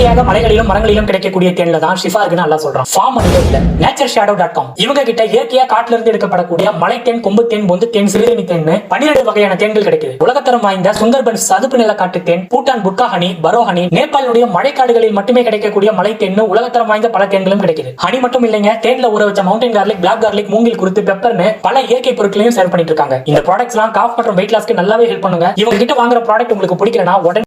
இயற்கையாக மலைகளிலும் மரங்களிலும் கிடைக்கக்கூடிய தேன்ல தான் ஷிஃபா இருக்குன்னு நல்லா சொல்றான். ஃபார்ம் மட்டும் இல்ல. நேச்சர் ஷேடோ டாட் காம் இவங்க கிட்ட இயற்கையா காட்டுல இருந்து எடுக்கப்படக்கூடிய மலை தேன் கொம்பு தேன் பொந்து தேன் சிறுநீர் தேன் பன்னிரண்டு வகையான தேன்கள் கிடைக்குது. உலகத்தரம் வாய்ந்த சுந்தர்பன் சதுப்பு நில காட்டு தேன் பூட்டான் புட்கா ஹனி பரோ ஹனி நேபாளுடைய மழைக்காடுகளில் மட்டுமே கிடைக்கக்கூடிய மலை தேன் உலகத்தரம் வாய்ந்த பல தேன்களும் கிடைக்குது. ஹனி மட்டும் இல்லைங்க தேன்ல ஊற வச்ச மவுண்டன் கார்லிக் பிளாக் கார்லிக் மூங்கில் குறித்து பெப்பர்னு பல இயற்கை பொருட்களையும் சேல் பண்ணிட்டு இருக்காங்க. இந்த ப்ராடக்ட்ஸ் எல்லாம் காஃப் மற்றும் வெயிட் லாஸ்க்கு நல்லாவே ஹெல்ப் பண்ணுங்க. இவங்க கிட்ட வாங்குற ப்ராடக்ட் உங்களுக்கு பிடிக்கலனா உடனே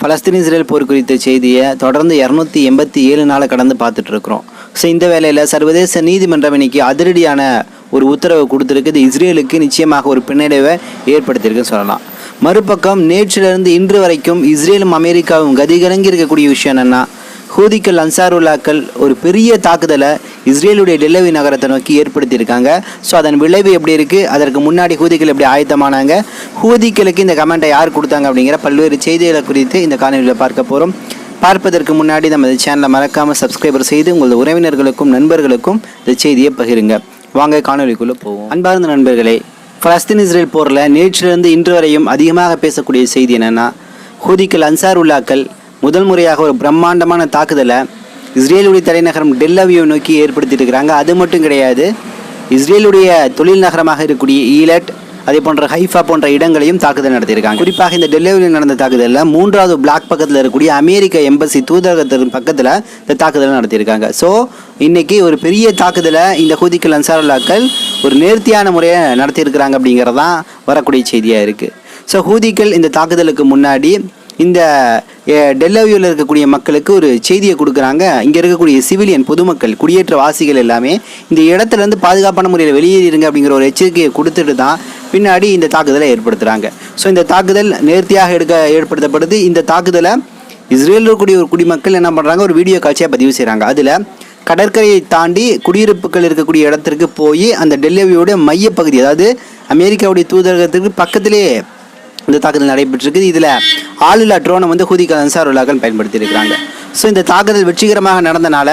பலஸ்தீன் இஸ்ரேல் போர் குறித்த செய்தியை தொடர்ந்து இரநூத்தி எண்பத்தி ஏழு நாளை கடந்து பார்த்துட்டு இருக்கிறோம் ஸோ இந்த வேலையில் சர்வதேச நீதிமன்றம் இன்னைக்கு அதிரடியான ஒரு உத்தரவு கொடுத்துருக்குது இஸ்ரேலுக்கு நிச்சயமாக ஒரு பின்னடைவை ஏற்படுத்தியிருக்குன்னு சொல்லலாம். மறுபக்கம் நேற்றிலிருந்து இன்று வரைக்கும் இஸ்ரேலும் அமெரிக்காவும் கதிகலங்கி இருக்கக்கூடிய விஷயம் என்னென்னா ஹூதிக்கள் அன்சாருல்லாக்கள் ஒரு பெரிய தாக்குதலை இஸ்ரேலுடைய டெல்லவி நகரத்தை நோக்கி ஏற்படுத்தியிருக்காங்க. ஸோ அதன் விளைவு எப்படி இருக்குது அதற்கு முன்னாடி ஹூதிகள் எப்படி ஆயத்தமானாங்க? ஹூதிக்களுக்கு இந்த கமெண்ட்டை யார் கொடுத்தாங்க அப்படிங்கிற பல்வேறு செய்திகளை குறித்து இந்த காணொலியில் பார்க்க போகிறோம் பார்ப்பதற்கு முன்னாடி நம்ம சேனலை மறக்காமல் சப்ஸ்கிரைபர் செய்து உங்களது உறவினர்களுக்கும் நண்பர்களுக்கும் இந்த செய்தியை பகிருங்க. வாங்க காணொலிக்குள்ளே போவோம். அன்பார்ந்த நண்பர்களே பலஸ்தீன் இஸ்ரேல் போரில் நேற்றிலிருந்து இன்று வரையும் அதிகமாக பேசக்கூடிய செய்தி என்னென்னா ஹூதிக்கள் அன்சாருல்லாக்கள் முதல் முறையாக ஒரு பிரம்மாண்டமான தாக்குதலை இஸ்ரேலுடைய தலைநகரம் டெல்லவியை நோக்கி ஏற்படுத்தியிருக்கிறாங்க அது மட்டும் கிடையாது இஸ்ரேலுடைய தொழில் நகரமாக இருக்கக்கூடிய ஈலட் அதே போன்ற ஹைஃபா போன்ற இடங்களையும் தாக்குதல் நடத்தியிருக்காங்க. குறிப்பாக இந்த டெல்லியில் நடந்த தாக்குதலில் மூன்றாவது பிளாக் பக்கத்தில் இருக்கக்கூடிய அமெரிக்க எம்பசி தூதரகத்தின் பக்கத்தில் இந்த தாக்குதலை நடத்தியிருக்காங்க. ஸோ இன்னைக்கு ஒரு பெரிய தாக்குதலை இந்த ஹூதிக்கல் அன்சாரல்லாக்கள் ஒரு நேர்த்தியான முறையை நடத்தியிருக்கிறாங்க அப்படிங்கிறதான் வரக்கூடிய செய்தியாக இருக்குது ஸோ ஹூதிக்கள் இந்த தாக்குதலுக்கு முன்னாடி இந்த டெல்லவியூவில் இருக்கக்கூடிய மக்களுக்கு ஒரு செய்தியை கொடுக்குறாங்க. இங்கே இருக்கக்கூடிய சிவிலியன் பொதுமக்கள் குடியேற்ற வாசிகள் எல்லாமே இந்த இடத்துலேருந்து பாதுகாப்பான முறையில் வெளியேறிடுங்க அப்படிங்கிற ஒரு எச்சரிக்கையை கொடுத்துட்டு தான் பின்னாடி இந்த தாக்குதலை ஏற்படுத்துகிறாங்க ஸோ இந்த தாக்குதல் நேர்த்தியாக எடுக்க ஏற்படுத்தப்படுது. இந்த தாக்குதலை இஸ்ரேலில் இருக்கக்கூடிய ஒரு குடிமக்கள் என்ன பண்ணுறாங்க ஒரு வீடியோ காட்சியாக பதிவு செய்கிறாங்க அதில் கடற்கரையை தாண்டி குடியிருப்புகள் இருக்கக்கூடிய இடத்திற்கு போய் அந்த டெல்லியோட மையப்பகுதி அதாவது அமெரிக்காவுடைய தூதரகத்துக்கு பக்கத்திலேயே இந்த தாக்குதல் நடைபெற்றிருக்கு இதில் ஆளில்லா ட்ரோனை வந்து ஹூதிக அன்சாருல்லாக்கள் பயன்படுத்தியிருக்கிறாங்க. ஸோ இந்த தாக்குதல் வெற்றிகரமாக நடந்தனால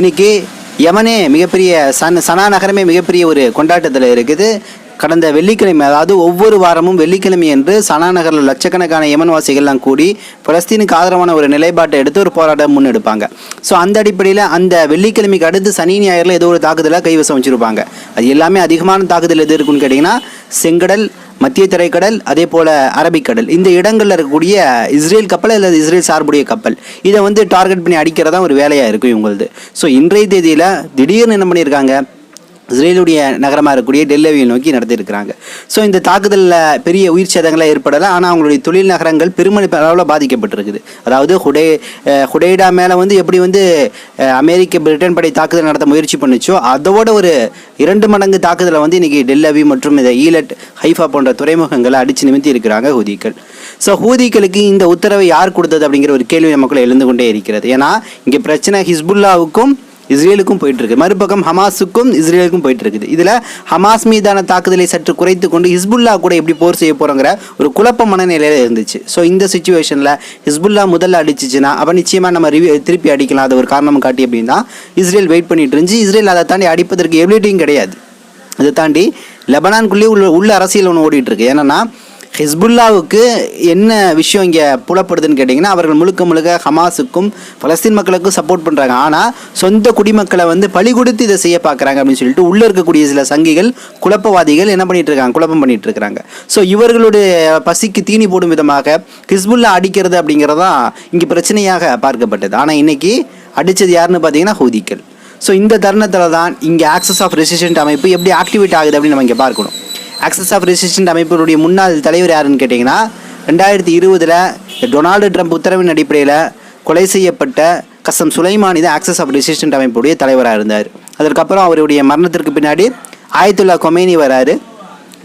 இன்றைக்கி யமனே மிகப்பெரிய சன் சனா நகரமே மிகப்பெரிய ஒரு கொண்டாட்டத்தில் இருக்குது. கடந்த வெள்ளிக்கிழமை அதாவது ஒவ்வொரு வாரமும் வெள்ளிக்கிழமை என்று சனா நகரில் லட்சக்கணக்கான யமன்வாசிகள்லாம் கூடி பலஸ்தீனுக்கு ஆதரவான ஒரு நிலைப்பாட்டை எடுத்து ஒரு போராட்டம் முன்னெடுப்பாங்க. ஸோ அந்த அடிப்படையில் அந்த வெள்ளிக்கிழமைக்கு அடுத்து சனி ஞாயிறில் ஏதோ ஒரு தாக்குதலை கைவசம் வச்சுருப்பாங்க. அது எல்லாமே அதிகமான தாக்குதல் எது இருக்குன்னு கேட்டிங்கன்னா செங்கடல் மத்திய திரைக்கடல் அதே போல் அரபிக்கடல். இந்த இடங்களில் இருக்கக்கூடிய இஸ்ரேல் கப்பல் அல்லது இஸ்ரேல் சார்புடைய கப்பல் இதை வந்து டார்கெட் பண்ணி அடிக்கிறதா ஒரு வேலையாக இருக்கும் இவங்களது. ஸோ இன்றைய தேதியில் திடீர்னு என்ன பண்ணியிருக்காங்க? இஸ்ரேலுடைய நகரமாக இருக்கக்கூடிய டெல்லவியை நோக்கி நடத்தியிருக்கிறாங்க. ஸோ இந்த தாக்குதலில் பெரிய உயிர் சேதங்களாக ஏற்படலை. ஆனால் அவங்களுடைய தொழில் நகரங்கள் பெருமளி அளவில் பாதிக்கப்பட்டிருக்குது. அதாவது ஹுடே ஹுடேடா மேலே வந்து எப்படி வந்து அமெரிக்க பிரிட்டன் படை தாக்குதல் நடத்த முயற்சி பண்ணுச்சோ அதோட ஒரு இரண்டு மடங்கு தாக்குதலை வந்து இன்றைக்கி டெல்லவி மற்றும் இந்த ஈலட் ஹைஃபா போன்ற துறைமுகங்களை அடித்து நிமித்தி இருக்கிறாங்க ஹூதிக்கள். ஸோ ஹூதிக்களுக்கு இந்த உத்தரவை யார் கொடுத்தது அப்படிங்கிற ஒரு கேள்வி நமக்குள்ளே எழுந்து கொண்டே இருக்கிறது. ஏன்னா இங்கே பிரச்சனை ஹிஸ்புல்லாவுக்கும் இஸ்ரேலுக்கும் போயிட்டு இருக்கு மறுபக்கம் ஹமாஸுக்கும் இஸ்ரேலுக்கும் போயிட்டு இருக்குது இதில் ஹமாஸ் மீதான தாக்குதலை சற்று குறைத்து கொண்டு ஹிஸ்புல்லா கூட எப்படி போர் செய்ய போகிறோங்கிற ஒரு குழப்ப மனநிலையில் இருந்துச்சு. ஸோ இந்த சுச்சுவேஷனில் ஹிஸ்புல்லா முதல்ல அடிச்சிச்சுன்னா அப்போ நிச்சயமாக நம்ம ரிவ்யூ திருப்பி அடிக்கலாம். அது ஒரு காரணம் காட்டி அப்படின்னா இஸ்ரேல் வெயிட் பண்ணிட்டு இருந்துச்சு. இஸ்ரேல் அதை தாண்டி அடிப்பதற்கு எபிலிட்டியும் கிடையாது. அதை தாண்டி லெபனான்குள்ளேயே உள்ள உள்ள அரசியல் ஒன்று ஓடிட்டு இருக்கு. ஏன்னா ஹிஸ்புல்லாவுக்கு என்ன விஷயம் இங்கே புலப்படுதுன்னு கேட்டிங்கன்னா அவர்கள் முழுக்க முழுக்க ஹமாஸுக்கும் பலஸ்தீன் மக்களுக்கும் சப்போர்ட் பண்ணுறாங்க ஆனால் சொந்த குடிமக்களை வந்து பழி கொடுத்து இதை செய்ய பார்க்குறாங்க அப்படின்னு சொல்லிட்டு உள்ளே இருக்கக்கூடிய சில சங்கிகள் குழப்பவாதிகள் என்ன பண்ணிட்டு இருக்காங்க? குழப்பம் பண்ணிட்டு இருக்காங்க ஸோ இவர்களுடைய பசிக்கு தீனி போடும் விதமாக ஹிஸ்புல்லா அடிக்கிறது அப்படிங்கிறதான் இங்கே பிரச்சனையாக பார்க்கப்பட்டது. ஆனால் இன்றைக்கி அடித்தது யாருன்னு பார்த்தீங்கன்னா ஹூதிக்கள். ஸோ இந்த தருணத்தில் தான் இங்கே ஆக்சஸ் ஆஃப் ரெசிஸ்டன்ட் அமைப்பு எப்படி ஆக்டிவேட் ஆகுது அப்படின்னு நம்ம இங்கே பார்க்கணும். ஆக்சஸ் ஆஃப் ரெசிஸ்டன்ட் அமைப்பினுடைய முன்னாள் தலைவர் யாருன்னு கேட்டிங்கன்னா ரெண்டாயிரத்தி இருபதில் டொனால்டு ட்ரம்ப் உத்தரவின் அடிப்படையில் கொலை செய்யப்பட்ட கசம் சுலைமான் இது ஆக்சஸ் ஆஃப் ரெசிஸ்டன்ட் அமைப்புடைய தலைவராக இருந்தார். அதற்கப்புறம் அவருடைய மரணத்திற்கு பின்னாடி ஆயத்துல்லா கொமேனி வராரு.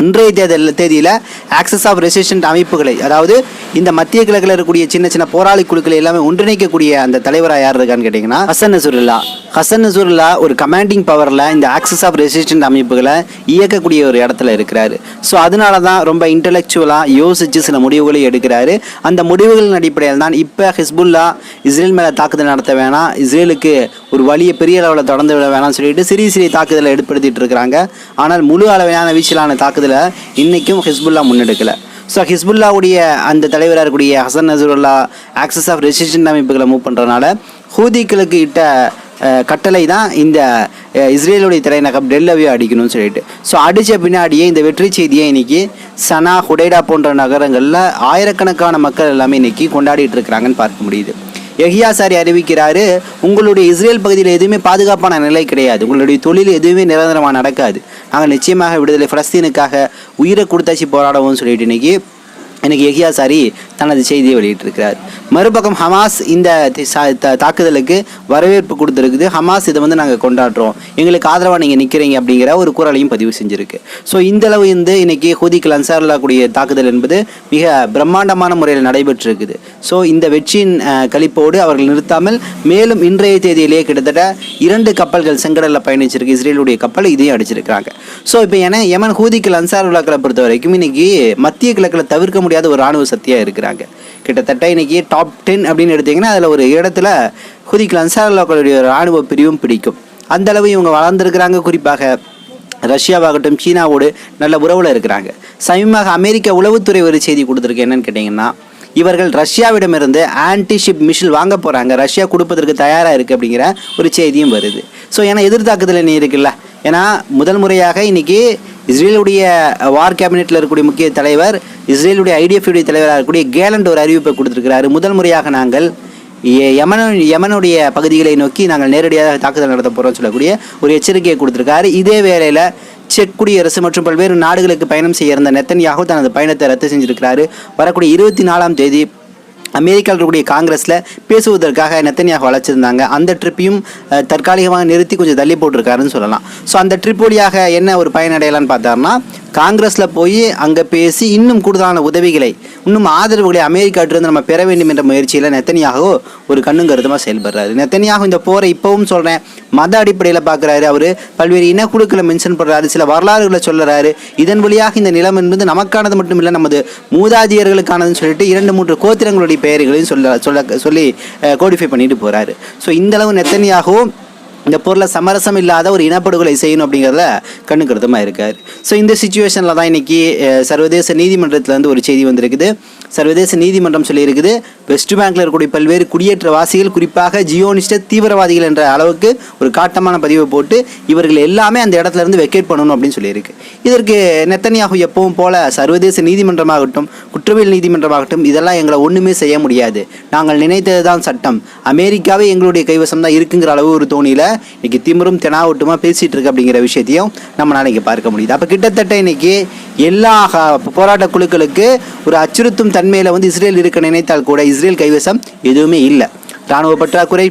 இன்றைய தேதியில் தேதியில் ஆக்சஸ் ஆஃப் ரெசிஸ்டன்ட் அமைப்புகளை அதாவது இந்த மத்திய கிழக்கில் இருக்கக்கூடிய சின்ன சின்ன போராளி குழுக்கள் எல்லாமே ஒன்றிணைக்கக்கூடிய அந்த தலைவராக யார் இருக்கான்னு கேட்டிங்கன்னா ஹசன் நசூருல்லா. ஹசன் நசூருல்லா ஒரு கமாண்டிங் பவரில் இந்த ஆக்சஸ் ஆஃப் ரெசிஸ்டன்ட் அமைப்புகளை இயக்கக்கூடிய ஒரு இடத்துல இருக்கிறாரு. ஸோ அதனால தான் ரொம்ப இன்டலெக்சுவலாக யோசித்து சில முடிவுகளை எடுக்கிறாரு. அந்த முடிவுகளின் அடிப்படையில் தான் இப்போ ஹிஸ்புல்லா இஸ்ரேல் மேலே தாக்குதல் நடத்த வேணாம் இஸ்ரேலுக்கு ஒரு வழியை பெரிய அளவில் தொடர்ந்து விட வேணாம்னு சொல்லிட்டு சிறிய சிறிய தாக்குதலை ஏற்படுத்திட்டு இருக்கிறாங்க. ஆனால் முழு அளவிலான வீச்சிலான தாக்குதலை இன்றைக்கும் ஹிஸ்புல்லா முன்னெடுக்கலை. ஸோ ஹிஸ்புல்லாவுடைய அந்த தலைவராக இருக்கக்கூடிய Hasan Nasrallah access of resistant அமைப்புகளை மூவ் பண்ணுறதுனால ஹூதிக்களுக்கு இட்ட கட்டளை தான் இந்த இஸ்ரேலுடைய தலைநகரம் டெல்லவே அடிக்கணும்னு சொல்லிட்டு. ஸோ அடித்த பின்னாடியே இந்த வெற்றி செய்தியை இன்னைக்கு சனா ஹுடைடா போன்ற நகரங்களில் ஆயிரக்கணக்கான மக்கள் எல்லாமே இன்றைக்கி கொண்டாடிட்டு இருக்கிறாங்கன்னு பார்க்க முடியுது. எஹியாசாரி அறிவிக்கிறாரு உங்களுடைய இஸ்ரேல் பகுதியில் எதுவுமே பாதுகாப்பான நிலை கிடையாது. உங்களுடைய தொழில் எதுவுமே நிரந்தரமாக நடக்காது. நாங்கள் நிச்சயமாக விடுதலை ஃபலஸ்தீனுக்காக உயிரை கொடுத்தாச்சு போராடுவோம்னு சொல்லிட்டு எனக்கு இன்னைக்கு எஹியாசாரி தனது செய்தியை வெளியிட்டிருக்கிறார். மறுபக்கம் ஹமாஸ் இந்த சா- த- தாக்குதலுக்கு வரவேற்பு கொடுத்துருக்குது. ஹமாஸ் இதை வந்து நாங்கள் கொண்டாடுறோம். எங்களுக்கு ஆதரவாக நீங்கள் நிற்கிறீங்க அப்படிங்கிற ஒரு குரலையும் பதிவு செஞ்சுருக்கு. ஸோ இந்த அளவு வந்து இன்னைக்கு ஹூதிக்கு அன்சார்லா கூடிய தாக்குதல் என்பது மிக பிரம்மாண்டமான முறையில் நடைபெற்றிருக்குது. ஸோ இந்த வெற்றியின் கழிப்போடு அவர்கள் நிறுத்தாமல் மேலும் இன்றைய தேதியிலேயே கிட்டத்தட்ட இரண்டு கப்பல்கள் செங்கடலில் பயணிச்சிருக்கு. இஸ்ரேலுடைய கப்பல் இதையும் அடிச்சிருக்கிறாங்க. ஸோ இப்போ ஏன்னா யமன் ஹூதிக்கில் அன்சார் உலாக்களை பொறுத்த வரைக்கும் இன்றைக்கி மத்திய கிழக்கில் தவிர்க்க முடியாத ஒரு ராணுவ சக்தியாக இருக்கிறாங்க. கிட்டத்தட்ட இன்றைக்கி டாப் டென் அப்படின்னு எடுத்தீங்கன்னா அதில் ஒரு இடத்துல ஹூதிக்கில் அன்சார் ராணுவ பிரிவும் பிடிக்கும். அந்தளவு இவங்க வளர்ந்துருக்கிறாங்க. குறிப்பாக ரஷ்யாவாகட்டும் சீனாவோடு நல்ல உறவில் இருக்கிறாங்க. சமீபமாக அமெரிக்க உளவுத்துறை ஒரு செய்தி கொடுத்துருக்கு. என்னன்னு கேட்டிங்கன்னா இவர்கள் ரஷ்யாவிடமிருந்து ஆன்டி ஷிப் மிஷில் வாங்க போகிறாங்க ரஷ்யா கொடுப்பதற்கு தயாராக இருக்குது அப்படிங்கிற ஒரு செய்தியும் வருது. ஸோ ஏன்னா எதிர்த்தாக்குதல் நீ இருக்குல்ல? ஏன்னா முதல் முறையாக இன்னைக்கு இஸ்ரேலுடைய வார் கேபினெட்டில் இருக்கக்கூடிய முக்கிய தலைவர் இஸ்ரேலுடைய ஐடிஎஃப்யுடைய தலைவராக இருக்கக்கூடிய கேலண்ட் ஒரு அறிவிப்பை கொடுத்துருக்கிறாரு. முதல் முறையாக நாங்கள் யமன யமனுடைய பகுதிகளை நோக்கி நாங்கள் நேரடியாக தாக்குதல் நடத்த போகிறோம் சொல்லக்கூடிய ஒரு எச்சரிக்கையை கொடுத்துருக்காரு. இதே வேளையில் செக் குடியரசு மற்றும் பல்வேறு நாடுகளுக்கு பயணம் செய்ய இருந்த நெத்தன்யாகு தனது பயணத்தை ரத்து செஞ்சிருக்கிறாரு. வரக்கூடிய இருபத்தி நாலாம் தேதி அமெரிக்காவில் இருக்கக்கூடிய காங்கிரஸில் பேசுவதற்காக நெத்தனியாக வளர்ச்சிருந்தாங்க அந்த ட்ரிப்பையும் தற்காலிகமாக நிறுத்தி கொஞ்சம் தள்ளி போட்டிருக்காருன்னு சொல்லலாம். ஸோ அந்த ட்ரிப் வழியாக என்ன ஒரு பயனடையலான்னு பார்த்தாருன்னா காங்கிரஸில் போய் அங்கே பேசி இன்னும் கூடுதலான உதவிகளை இன்னும் ஆதரவுகளை அமெரிக்காட்டிலிருந்து நம்ம பெற வேண்டும் என்ற முயற்சியில் நெத்தனியாகவோ ஒரு கண்ணும் கருத்துமாக செயல்படுறாரு. நெத்தனியாக இந்த போரை இப்போவும் சொல்கிறேன் மத அடிப்படையில் பார்க்குறாரு அவர். பல்வேறு இனக்குழுக்களை மென்ஷன் பண்ணுறாரு சில வரலாறுகளை சொல்லுறாரு. இதன் வழியாக இந்த நிலம் என்பது நமக்கானது மட்டும் இல்லை நமது மூதாதியர்களுக்கானதுன்னு சொல்லிட்டு இரண்டு மூன்று கோத்திரங்களுடைய பெயர்களையும் சொல்ல சொல்ல சொல்லி கோடிஃபை பண்ணிட்டு போகிறாரு ஸோ இந்தளவு நெத்தனியாகவும் இந்த பொருளை சமரசம் இல்லாத ஒரு இனப்படுகொலை செய்யணும் அப்படிங்கிறத கண்ணு கருத்தமாக இருக்கார். ஸோ இந்த சுச்சுவேஷனில் தான் இன்றைக்கி சர்வதேச நீதிமன்றத்திலேருந்து ஒரு செய்தி வந்திருக்குது. சர்வதேச நீதிமன்றம் சொல்லியிருக்குது வெஸ்ட் பேங்க்ல இருக்கக்கூடிய பல்வேறு குடியேற்றவாசிகள் குறிப்பாக ஜியோனிஸ்ட தீவிரவாதிகள் என்ற அளவுக்கு ஒரு காட்டமான பதிவை போட்டு இவர்கள் எல்லாமே அந்த இடத்துல இருந்து வெக்கேட் பண்ணணும் அப்படின்னு சொல்லியிருக்கு. இதற்கு நெத்தனியாக எப்பவும் போல சர்வதேச நீதிமன்றமாகட்டும் குற்றவியல் நீதிமன்றமாகட்டும் இதெல்லாம் எங்களை ஒன்றுமே செய்ய முடியாது. நாங்கள் நினைத்தது தான் சட்டம். அமெரிக்காவே எங்களுடைய கைவசம் தான் இருக்குங்கிற அளவு ஒரு தோணியில் இன்னைக்கு திமிரும் தெனாவட்டுமா பேசிட்டு இருக்கு அப்படிங்கிற விஷயத்தையும் நம்மளால நாளைக்கு பார்க்க முடியுது. அப்போ கிட்டத்தட்ட இன்னைக்கு எல்லா போராட்ட குழுக்களுக்கு ஒரு அச்சுறுத்தும் தன்மையில் வந்து இஸ்ரேல் இருக்க நினைத்தால் கூட இஸ்ரேல் கைவசம் எதுவுமே இல்லை. இராணுவ பற்றாக்குறை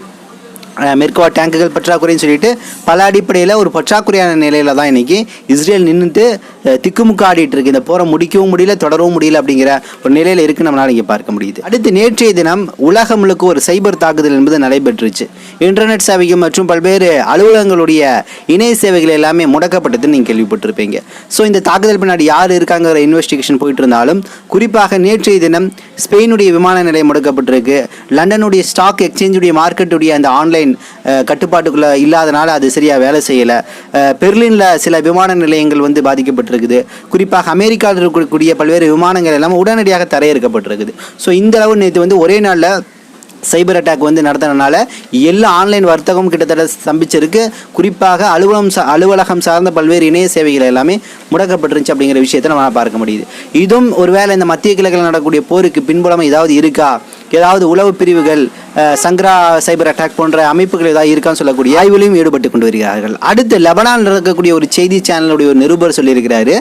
அஹ், டேங்குகள் பற்றாக்குறைன்னு சொல்லிட்டு பல அடிப்படையில் ஒரு பற்றாக்குறையான நிலையில தான் இன்றைக்கி இஸ்ரேல் நின்றுட்டு திக்குமுக்காடிட்டு இருக்கு. இந்த போரை முடிக்கவும் முடியல தொடரவும் முடியல அப்படிங்கிற ஒரு நிலையில் இருக்கு நம்மளால் இங்கே பார்க்க முடியுது. அடுத்து நேற்றைய தினம் உலகம் முழுக்க ஒரு சைபர் தாக்குதல் என்பது நடைபெற்றுச்சு. இன்டர்நெட் சேவைகள் மற்றும் பல்வேறு அலுவலகங்களுடைய இணைய சேவைகள் எல்லாமே முடக்கப்பட்டதுன்னு நீங்கள் கேள்விப்பட்டிருப்பீங்க. ஸோ இந்த தாக்குதல் பின்னாடி யார் இருக்காங்கிற இன்வெஸ்டிகேஷன் போயிட்டு இருந்தாலும் குறிப்பாக நேற்றைய தினம் ஸ்பெயினுடைய விமான நிலையம் முடக்கப்பட்டிருக்கு. லண்டனுடைய ஸ்டாக் எக்ஸ்சேஞ்சுடைய மார்க்கெட்டுடைய அந்த ஆன்லைன் கட்டுப்பாட்டுக்குள்ளே இல்லாதனால அது சரியாக வேலை செய்யலை. பெர்லினில் சில விமான நிலையங்கள் வந்து பாதிக்கப்பட்டிருக்குது. குறிப்பாக அமெரிக்காவில் இருக்கக்கூடிய பல்வேறு விமானங்கள் எல்லாம் உடனடியாக தரையிறக்கப்பட்டிருக்குது ஸோ இந்த அளவு நேற்று வந்து ஒரே நாளில் சைபர் அட்டாக் வந்து நடத்தினால எல்லா ஆன்லைன் வர்த்தகம் கிட்டத்தட்ட ஸ்தம்பிச்சிருக்கு. குறிப்பாக அலுவலகம் அலுவலகம் சார்ந்த பல்வேறு இணைய சேவைகள் எல்லாமே முடக்கப்பட்டிருந்துச்சு அப்படிங்கிற விஷயத்தை நம்ம பார்க்க முடியுது. இதுவும் ஒருவேளை இந்த மத்திய கிழக்கில் நடக்கக்கூடிய போருக்கு பின்புலம் ஏதாவது இருக்கா? ஏதாவது உளவு பிரிவுகள் சங்கரா சைபர் அட்டாக் போன்ற அமைப்புகள் ஏதாவது இருக்கான்னு சொல்லக்கூடிய ஆய்வுகளையும் ஈடுபட்டு கொண்டு வருகிறார்கள். அடுத்து லெபனான் இருக்கக்கூடிய ஒரு செய்தி சேனலுடைய ஒரு நிருபர் சொல்லியிருக்கிறாரு.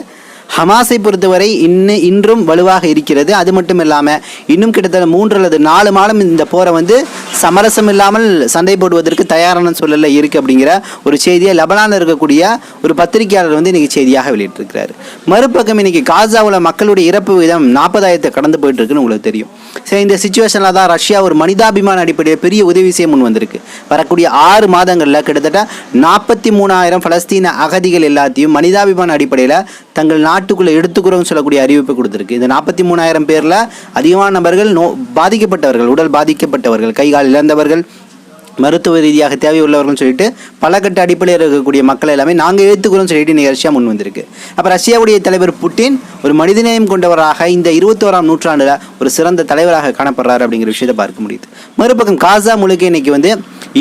ஹமாஸை பொறுத்தவரை இன்னும் இன்றும் வலுவாக இருக்கிறது. அது மட்டும் இல்லாமல் இன்னும் கிட்டத்தட்ட மூன்று அல்லது நாலு மாதம் இந்த போரை வந்து சமரசம் இல்லாமல் சண்டை போடுவதற்கு தயாரான சூழலில் இருக்குது அப்படிங்கிற ஒரு செய்தியை லெபனானில் இருக்கக்கூடிய ஒரு பத்திரிகையாளர் வந்து இன்றைக்கி செய்தியாக வெளியிட்டிருக்கிறார். மறுபக்கம் இன்றைக்கி காசாவில் மக்களுடைய இறப்பு விதம் நாற்பதாயிரத்தை கடந்து போயிட்டுருக்குன்னு உங்களுக்கு தெரியும். சரி இந்த சுச்சுவேஷனில் தான் ரஷ்யா ஒரு மனிதாபிமான அடிப்படையில் பெரிய உதவி செய்ய முன் வந்திருக்கு. வரக்கூடிய ஆறு மாதங்களில் கிட்டத்தட்ட நாற்பத்தி மூணாயிரம் பலஸ்தீன அகதிகள் எல்லாத்தையும் மனிதாபிமான அடிப்படையில் தங்கள் நாட்டுக்குள்ளே எடுத்துக்கிறோம்னு சொல்லக்கூடிய அறிவிப்பு கொடுத்துருக்கு. இந்த நாற்பத்தி மூணாயிரம் பேரில் அதிகமான நபர்கள் நோ பாதிக்கப்பட்டவர்கள் உடல் பாதிக்கப்பட்டவர்கள் கை கால் இழந்தவர்கள் மருத்துவ ரீதியாக தேவையுள்ளவர்கள் சொல்லிட்டு பல கட்ட அடிப்படையில் இருக்கக்கூடிய மக்கள் எல்லாமே நாங்கள் ஏற்றுக்கிறோம்னு சொல்லிட்டு இன்றைக்கி ரஷ்யா முன் வந்திருக்கு. அப்போ ரஷ்யாவுடைய தலைவர் புட்டின் ஒரு மனிதநேயம் கொண்டவராக இந்த இருபத்தோராம் நூற்றாண்டில் ஒரு சிறந்த தலைவராக காணப்படுறாரு அப்படிங்கிற விஷயத்தை பார்க்க முடியுது. மறுபக்கம் காசா முழுக்க இன்னைக்கு வந்து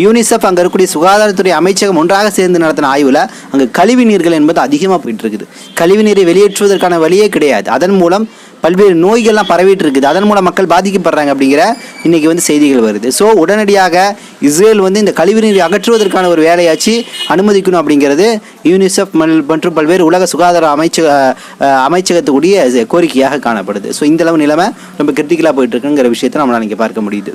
யூனிசெஃப் அங்கே இருக்கக்கூடிய சுகாதாரத்துறை அமைச்சகம் ஒன்றாக சேர்ந்து நடத்தின ஆய்வில் அங்கே கழிவு நீர்கள் என்பது அதிகமாக போயிட்டு இருக்குது. கழிவு நீரை வெளியேற்றுவதற்கான வழியே கிடையாது. அதன் மூலம் பல்வேறு நோய்கள்லாம் பரவிட்டு இருக்குது அதன் மூலம் மக்கள் பாதிக்கப்படுறாங்க அப்படிங்கிற இன்றைக்கி வந்து செய்திகள் வருது. ஸோ உடனடியாக இஸ்ரேல் வந்து இந்த கழிவுநீரை அகற்றுவதற்கான ஒரு வேலையாச்சு அனுமதிக்கணும் அப்படிங்கிறது யூனிசெஃப் மல்- மற்றும் பல்வேறு உலக சுகாதார அமைச்சக அஹ், அமைச்சகத்துக்குரிய கோரிக்கையாக காணப்படுது. ஸோ இந்தளவு நிலைமை ரொம்ப கிரிட்டிக்கலாக போயிட்டுருக்குங்கிற விஷயத்தை நம்மளால் இங்கே பார்க்க முடியுது.